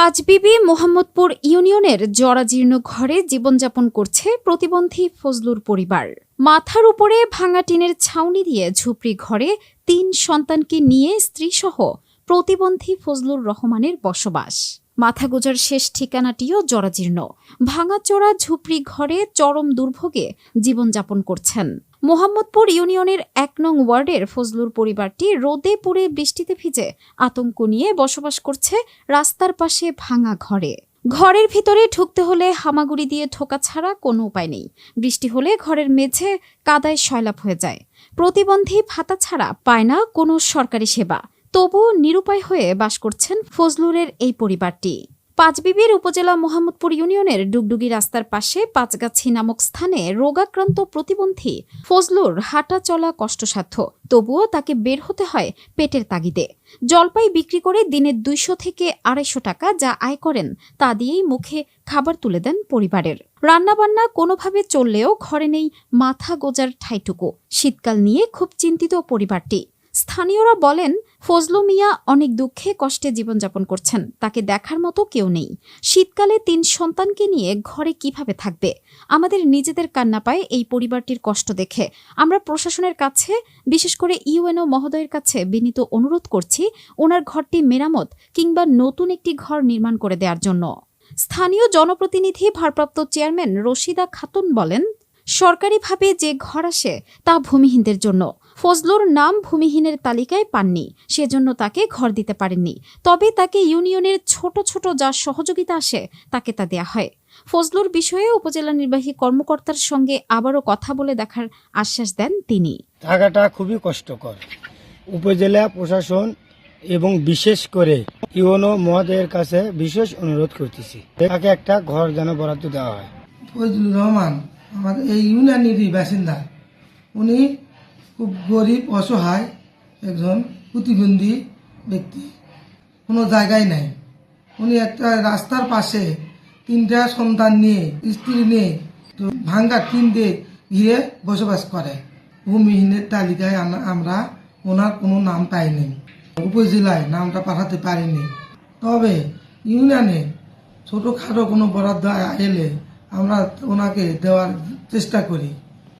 পাঁচবিবি মোহাম্মদপুর ইউনিয়নের জরাজীর্ণ ঘরে জীবনযাপন করছে প্রতিবন্ধী ফজলুর পরিবার। মাথার উপরে ভাঙা টিনের ছাউনি দিয়ে ঝুপড়ি ঘরে তিন সন্তানকে নিয়ে স্ত্রীসহ প্রতিবন্ধী ফজলুর রহমানের বসবাস। মাথা গোজার শেষ ঠিকানাটিও জরাজীর্ণ। ভাঙাচোরা ঝুপড়ি ঘরে চরম দুর্ভোগে জীবনযাপন করছেন। মোহাম্মদপুর ইউনিয়নের এক নং ওয়ার্ডের ফজলুর পরিবারটি রোদে পুড়ে বৃষ্টিতে ভিজে আতঙ্ক নিয়ে বসবাস করছে রাস্তার পাশে ভাঙা ঘরে। ঘরের ভিতরে ঢুকতে হলে হামাগুড়ি দিয়ে ঢোকা ছাড়া কোনো উপায় নেই। বৃষ্টি হলে ঘরের মেঝে কাদায় সয়লাভ হয়ে যায়। প্রতিবন্ধী ভাতা ছাড়া পায় না কোনো সরকারি সেবা। তবুও নিরুপায় হয়ে বাস করছেন ফজলুরের এই পরিবারটি। পাঁচবিবির উপজেলা মোহাম্মদপুর ইউনিয়নের ডুগডুগি রাস্তার পাশে পাঁচগাছি নামক স্থানে রোগাক্রান্ত প্রতিবন্ধী ফজলুর হাঁটা চলা কষ্টসাধ্য। তবুও তাকে বের হতে হয় পেটের তাগিদে। জলপাই বিক্রি করে দিনে দুইশো থেকে আড়াইশো টাকা যা আয় করেন তা দিয়েই মুখে খাবার তুলে দেন পরিবারের। রান্নাবান্না কোনোভাবে চললেও ঘরে নেই মাথা গোজার ঠাইটুকু। শীতকাল নিয়ে খুব চিন্তিত পরিবারটি। স্থানীয়রা বলেন, ফজলু মিয়া অনেক দুঃখে কষ্টে জীবনযাপন করছেন, তাকে দেখার মতো কেউ নেই। শীতকালে তিন সন্তানকে নিয়ে ঘরে কীভাবে থাকবে? আমাদের নিজেদের কান্না পায় এই পরিবারটির কষ্ট দেখে। আমরা প্রশাসনের কাছে, বিশেষ করে ইউএনও মহোদয়ের কাছে বিনীত অনুরোধ করছি, ওনার ঘরটি মেরামত কিংবা নতুন একটি ঘর নির্মাণ করে দেওয়ার জন্য। স্থানীয় জনপ্রতিনিধি ভারপ্রাপ্ত চেয়ারম্যান রশিদা খাতুন বলেন, সরকারিভাবে যে ঘর আসে, তা ভূমিহীনদের জন্য। ফজলুর নাম ভূমিহীনের তালিকায় পাননি সেজন্য তাকে ঘর দিতে পারেননি। তবে তাকে ইউনিয়নের ছোট ছোট যা সহযোগিতা আসে তাকে তা দেয়া হয়। ফজলুর বিষয়ে উপজেলা নির্বাহী কর্মকর্তার সঙ্গে আবারও কথা বলে দেখার আশ্বাস দেন তিনি। থাকাটা খুবই কষ্টকর। উপজেলা প্রশাসন এবং বিশেষ করে ইউনো মহোদয়ের কাছে বিশেষ অনুরোধ করতেছি তাকে একটা ঘর যেন বরাদ্দ দেওয়া হয়। ফজলুর রহমান আমাদের এই ইউনানিরই বাসিন্দা। উনি খুব গরিব, অসহায় একজন প্রতিবন্ধী ব্যক্তি। কোনো জায়গায় নাই। উনি একটা রাস্তার পাশে তিনটা সন্তান নিয়ে, স্ত্রী নিয়ে ভাঙ্গা টিন দিয়ে ঘিরে বসবাস করে। ভূমিহীনের তালিকায় আমরা ওনার কোনো নাম পাইনি। উপজেলায় নামটা পাঠাতে পারিনি। তবে ইউনিয়নে ছোটোখাটো কোনো বরাদ্দ এলে আমরা ওনাকে দেওয়ার চেষ্টা করি।